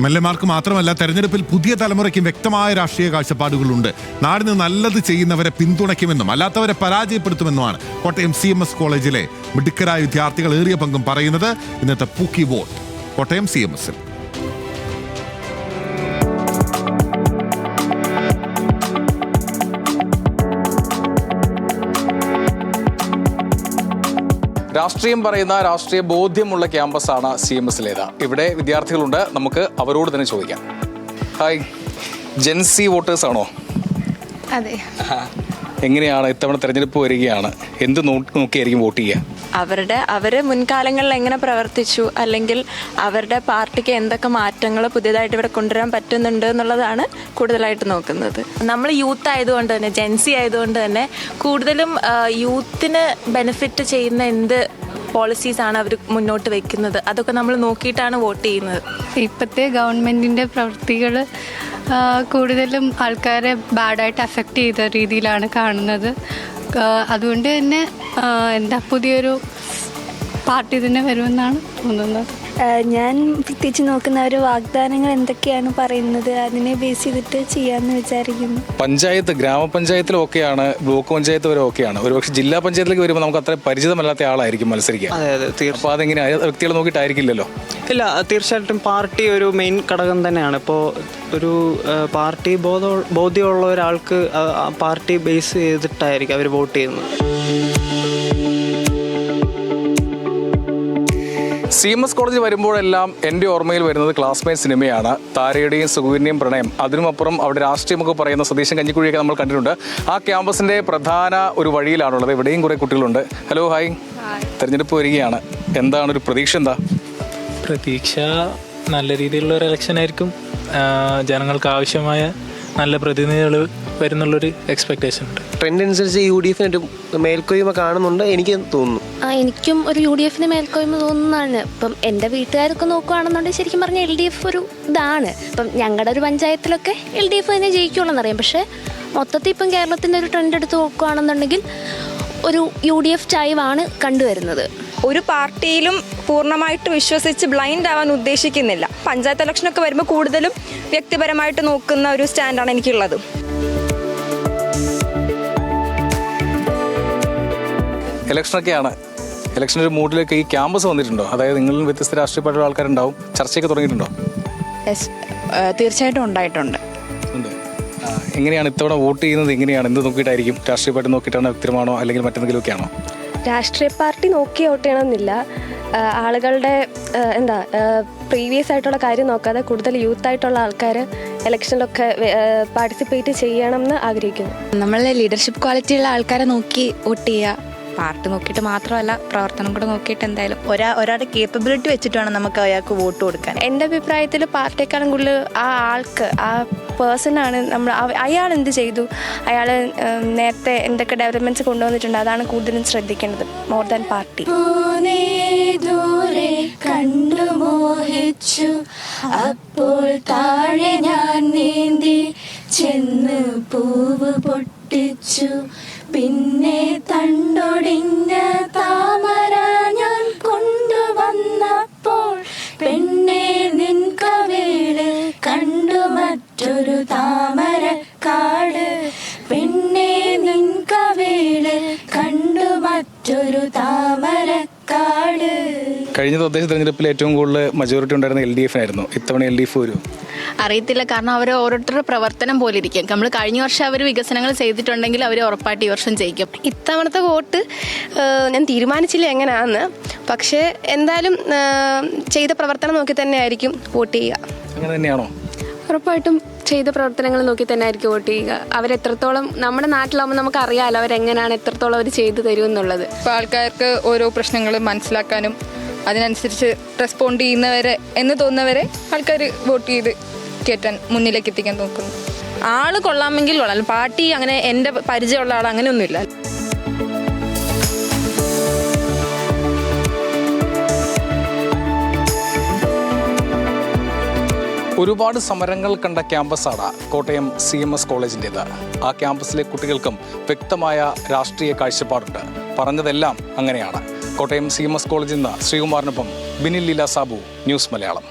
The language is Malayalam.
എം എൽ എമാർക്ക് മാത്രമല്ല തെരഞ്ഞെടുപ്പിൽ പുതിയ തലമുറയ്ക്കും വ്യക്തമായ രാഷ്ട്രീയ കാഴ്ചപ്പാടുകളുണ്ട്. നാടിന് നല്ലത് ചെയ്യുന്നവരെ പിന്തുണയ്ക്കുമെന്നും അല്ലാത്തവരെ പരാജയപ്പെടുത്തുമെന്നുമാണ് കോട്ടയം സി എം എസ് കോളേജിലെ മിടുക്കരായ വിദ്യാർത്ഥികൾ ഏറിയ പങ്കും പറയുന്നത്. ഇന്നത്തെ പൂക്കി വോട്ട്. കോട്ടയം സി എം എസിൽ രാഷ്ട്രീയം പറയുന്ന രാഷ്ട്രീയ ബോധ്യമുള്ള ക്യാമ്പസാണ് സി എം എസിലേത്. ഇവിടെ വിദ്യാർത്ഥികളുണ്ട്. നമുക്ക് അവരോട് തന്നെ ചോദിക്കാം. ഹായ്. ജെൻസി വോട്ടേഴ്സ് ആണോ? അതെ. എങ്ങനെയാണ് ഇത്തവണ തെരഞ്ഞെടുപ്പ് വരികയാണ്? എന്ത് നോക്കിയായിരിക്കും വോട്ട് ചെയ്യുക? അവരുടെ അവർ മുൻകാലങ്ങളിൽ എങ്ങനെ പ്രവർത്തിച്ചു? അല്ലെങ്കിൽ അവരുടെ പാർട്ടിക്ക് എന്തൊക്കെ മാറ്റങ്ങൾ പുതിയതായിട്ട് ഇവിടെ കൊണ്ടുവരാൻ പറ്റുന്നുണ്ട് എന്നുള്ളതാണ് കൂടുതലായിട്ട് നോക്കുന്നത്. നമ്മൾ യൂത്ത് ആയതുകൊണ്ട് തന്നെ ജെൻസി ആയതുകൊണ്ട് തന്നെ കൂടുതലും യൂത്തിന് ബെനിഫിറ്റ് ചെയ്യുന്ന എന്ത് പോളിസീസ് ആണ് അവർ മുന്നോട്ട് വെക്കുന്നത്? അതൊക്കെ നമ്മൾ നോക്കിയിട്ടാണ് വോട്ട് ചെയ്യുന്നത്. ഇപ്പോഴത്തെ ഗവൺമെന്റിന്റെ പ്രവൃത്തികൾ കൂടുതലും ആൾക്കാരെ ബാഡായിട്ട് അഫക്റ്റ് ചെയ്ത രീതിയിലാണ് കാണുന്നത്. അതുകൊണ്ട് തന്നെ എന്താ പുതിയൊരു പാർട്ടി തന്നെ വരുമെന്നാണ് തോന്നുന്നത്. ഞാൻ പ്രത്യേകിച്ച് നോക്കുന്ന ഒരു വാഗ്ദാനങ്ങൾ എന്തൊക്കെയാണ് പറയുന്നത്? അതിനെ ബേസ് ചെയ്തിട്ട് ചെയ്യാമെന്ന് വിചാരിക്കുന്നു. പഞ്ചായത്ത് ഗ്രാമപഞ്ചായത്തിലൊക്കെയാണ് ബ്ലോക്ക് പഞ്ചായത്ത് വരെ ഒക്കെയാണ്. ഒരുപക്ഷെ ജില്ലാ പഞ്ചായത്തിലേക്ക് വരുമ്പോൾ നമുക്ക് അത്ര പരിചിതമല്ലാത്ത ആളായിരിക്കും മത്സരിക്കുക അതെ അതെ തീർച്ചയായും. അപ്പോൾ അതെങ്ങനെ വ്യക്തികളെ നോക്കിയിട്ടായിരിക്കില്ലല്ലോ? ഇല്ല തീർച്ചയായിട്ടും പാർട്ടി ഒരു മെയിൻ ഘടകം തന്നെയാണ്. ഇപ്പോൾ ഒരു പാർട്ടി ബോധം ബോധ്യമുള്ള ഒരാൾക്ക് പാർട്ടി ബേസ് ചെയ്തിട്ടായിരിക്കും അവർ വോട്ട് ചെയ്യുന്നത്. സി എം എസ് കോളേജിൽ വരുമ്പോഴെല്ലാം എന്റെ ഓർമ്മയിൽ വരുന്നത് ക്ലാസ്മേറ്റ് സിനിമയാണ്. താരയുടെയും സുഗുവിന്റെയും പ്രണയം. അതിനുമപ്പുറം അവിടെ രാഷ്ട്രീയമൊക്കെ പറയുന്ന സതീശൻ കഞ്ഞിക്കുഴിയൊക്കെ നമ്മൾ കണ്ടിട്ടുണ്ട്. ആ ക്യാമ്പസിന്റെ പ്രധാന ഒരു വഴിയിലാണുള്ളത്. ഇവിടെയും കുറേ കുട്ടികളുണ്ട്. ഹലോ ഹായ് തെരഞ്ഞെടുപ്പ് വരികയാണ്. എന്താണ് ഒരു പ്രതീക്ഷ എന്താ? പ്രതീക്ഷ നല്ല രീതിയിലുള്ള ഒരു ഇലക്ഷൻ ആയിരിക്കും. ജനങ്ങൾക്ക് ആവശ്യമായ നല്ല പ്രതിനിധികൾ വരുന്നുള്ളൊരു എക്സ്പെക്റ്റേഷൻ ഉണ്ട്. ട്രെൻഡ് അനുസരിച്ച് യു ഡി എഫിന് ഒരു മേൽക്കൊയ്മ കാണുന്നുണ്ട്. എനിക്ക് തോന്നുന്നു. എനിക്കും ഒരു യു ഡി എഫിന് മേൽക്കോയ്മ തോന്നുന്നതാണ്. ഇപ്പം എന്റെ വീട്ടുകാരൊക്കെ നോക്കുകയാണെന്നുണ്ടെങ്കിൽ ശരിക്കും പറഞ്ഞാൽ എൽ ഡി എഫ് ഒരു ഇതാണ്. ഇപ്പം ഞങ്ങളുടെ ഒരു പഞ്ചായത്തിലൊക്കെ എൽ ഡി എഫ് തന്നെ ജയിക്കുള്ളൂ എന്നറിയാം പക്ഷേ മൊത്തത്തിൽ ഇപ്പം കേരളത്തിന്റെ ഒരു ട്രെൻഡ് എടുത്ത് നോക്കുകയാണെന്നുണ്ടെങ്കിൽ ഒരു യു ഡി എഫ് ചായ്വാണ് കണ്ടുവരുന്നത്. ഒരു പാർട്ടിയിലും പൂർണമായിട്ട് വിശ്വസിച്ച് ബ്ലൈൻഡ് ആവാൻ ഉദ്ദേശിക്കുന്നില്ല. പഞ്ചായത്ത് ഇലക്ഷനൊക്കെ വരുമ്പോൾ കൂടുതലും വ്യക്തിപരമായിട്ട് നോക്കുന്ന ഒരു സ്റ്റാൻഡാണ് എനിക്കുള്ളത്. ഇലക്ഷനൊക്കെയാണ് ഇലക്ഷൻ ഒരു മൂഡിലേക്ക് ഈ ക്യാമ്പസ് വന്നിട്ടുണ്ടോ? അതായത് നിങ്ങളിൽ വ്യത്യസ്ത രാഷ്ട്രീയ പാർട്ടിയുടെ ആൾക്കാരുണ്ടാവും. ചർച്ചയൊക്കെ തുടങ്ങിയിട്ടുണ്ടോ? തീർച്ചയായിട്ടും ഉണ്ടായിട്ടുണ്ട്. ഉണ്ട്. ആ, എങ്ങനെയാണ് ഇത്തവണ വോട്ട് ചെയ്യുന്നത്? എങ്ങനെയാണ്? എന്ത് നോക്കിയിട്ടായിരിക്കും രാഷ്ട്രീയ പാർട്ടി നോക്കിയിട്ടാണ് വ്യക്തിമാണോ അല്ലെങ്കിൽ മറ്റെന്തെങ്കിലുമൊക്കെ ആണോ? രാഷ്ട്രീയ പാർട്ടി നോക്കി വോട്ട് ചെയ്യണമെന്നില്ല. ആളുകളുടെ എന്താ പ്രീവിയസ് ആയിട്ടുള്ള കാര്യം നോക്കാതെ കൂടുതൽ യൂത്ത് ആയിട്ടുള്ള ആൾക്കാർ ഇലക്ഷനിലൊക്കെ പാർട്ടിസിപ്പേറ്റ് ചെയ്യണം എന്ന് ആഗ്രഹിക്കുന്നു. നമ്മളെ ലീഡർഷിപ്പ് ക്വാളിറ്റി ഉള്ള ആൾക്കാരെ നോക്കി വോട്ട് ചെയ്യുക. പാർട്ടി നോക്കിയിട്ട് മാത്രമല്ല പ്രവർത്തനം കൂടെ നോക്കിയിട്ട് എന്തായാലും ഒരാ ഒരാളുടെ കേപ്പബിലിറ്റി വെച്ചിട്ട് വേണം നമുക്ക് അയാൾക്ക് വോട്ട് കൊടുക്കാൻ. എന്റെ അഭിപ്രായത്തിൽ പാർട്ടിയെക്കാളും കൂടുതൽ ആ ആൾക്ക് ആ പേഴ്സണാണ് നമ്മൾ അയാൾ എന്ത് ചെയ്തു? അയാൾ നേരത്തെ എന്തൊക്കെ ഡെവലപ്മെന്റ്സ് കൊണ്ടുവന്നിട്ടുണ്ട്? അതാണ് കൂടുതലും ശ്രദ്ധിക്കേണ്ടത് മോർ ദാൻ പാർട്ടി. കണ്ടു മോഹിച്ചു. അപ്പോൾ താഴെ ഞാൻ നീന്തി ചെന്ന് പൂവ് പൊട്ടിച്ചു. പിന്നെ തണ്ടൊടിഞ്ഞ താമര ഞാൻ കൊണ്ടുവന്നപ്പോൾ പെണ്ണെ നിൻ കവിൾ കണ്ടു മറ്റൊരു താമര കാട് പെണ്ണെ നിൻ കവിൾ കണ്ടു മറ്റൊരു താമരക്കാട് കഴിഞ്ഞ തദ്ദേശ തെരഞ്ഞെടുപ്പിൽ ഏറ്റവും കൂടുതൽ മജോറിറ്റി ഉണ്ടായിരുന്ന എൽ ഡി എഫിനായിരുന്നു ഇത്തവണ എൽ ഡി എഫ് വരും. അറിയത്തില്ല കാരണം അവർ ഓരോരുത്തരുടെ പ്രവർത്തനം പോലെ ഇരിക്കും. നമ്മൾ കഴിഞ്ഞ വർഷം അവർ വികസനങ്ങൾ ചെയ്തിട്ടുണ്ടെങ്കിൽ അവർ ഉറപ്പായിട്ട് ഈ വർഷം ജയിക്കും. ഇത്തവണത്തെ വോട്ട് ഞാൻ തീരുമാനിച്ചില്ല എങ്ങനെയാന്ന്. പക്ഷേ എന്തായാലും ചെയ്ത പ്രവർത്തനം നോക്കി തന്നെ ആയിരിക്കും വോട്ട് ചെയ്യുക. അങ്ങനെ തന്നെയാണോ? ഉറപ്പായിട്ടും ചെയ്ത പ്രവർത്തനങ്ങൾ നോക്കി തന്നെ ആയിരിക്കും വോട്ട് ചെയ്യുക. അവരെത്രത്തോളം നമ്മുടെ നാട്ടിലാവുമ്പോൾ നമുക്ക് അറിയാമല്ലോ അവരെങ്ങനെയാണ് എത്രത്തോളം അവർ ചെയ്തു തരും എന്നുള്ളത്. ഇപ്പോൾ ആൾക്കാർക്ക് ഓരോ പ്രശ്നങ്ങൾ മനസ്സിലാക്കാനും അതിനനുസരിച്ച് റെസ്പോണ്ട് ചെയ്യുന്നവരെ എന്ന് തോന്നുന്നവരെ ആൾക്കാർ വോട്ട് ചെയ്ത് കയറ്റാൻ മുന്നിലേക്ക് എത്തിക്കാൻ നോക്കുന്നു. ആൾ കൊള്ളാമെങ്കിൽ കൊള്ളാം. പാർട്ടി അങ്ങനെ എന്റെ പരിചയമുള്ള ആൾ അങ്ങനെയൊന്നുമില്ല. ഒരുപാട് സമരങ്ങൾ കണ്ട ക്യാമ്പസാണ് കോട്ടയം സി എം എസ് കോളേജിന്റേത്. ആ ക്യാമ്പസിലെ കുട്ടികൾക്കും വ്യക്തമായ രാഷ്ട്രീയ കാഴ്ചപ്പാടുണ്ട്. പറഞ്ഞതെല്ലാം അങ്ങനെയാണ്. കോട്ടയം സി എം എസ് കോളേജിൽ നിന്ന് ശ്രീകുമാറിനൊപ്പം ബിനിൽ ലീല സാബു ന്യൂസ് മലയാളം.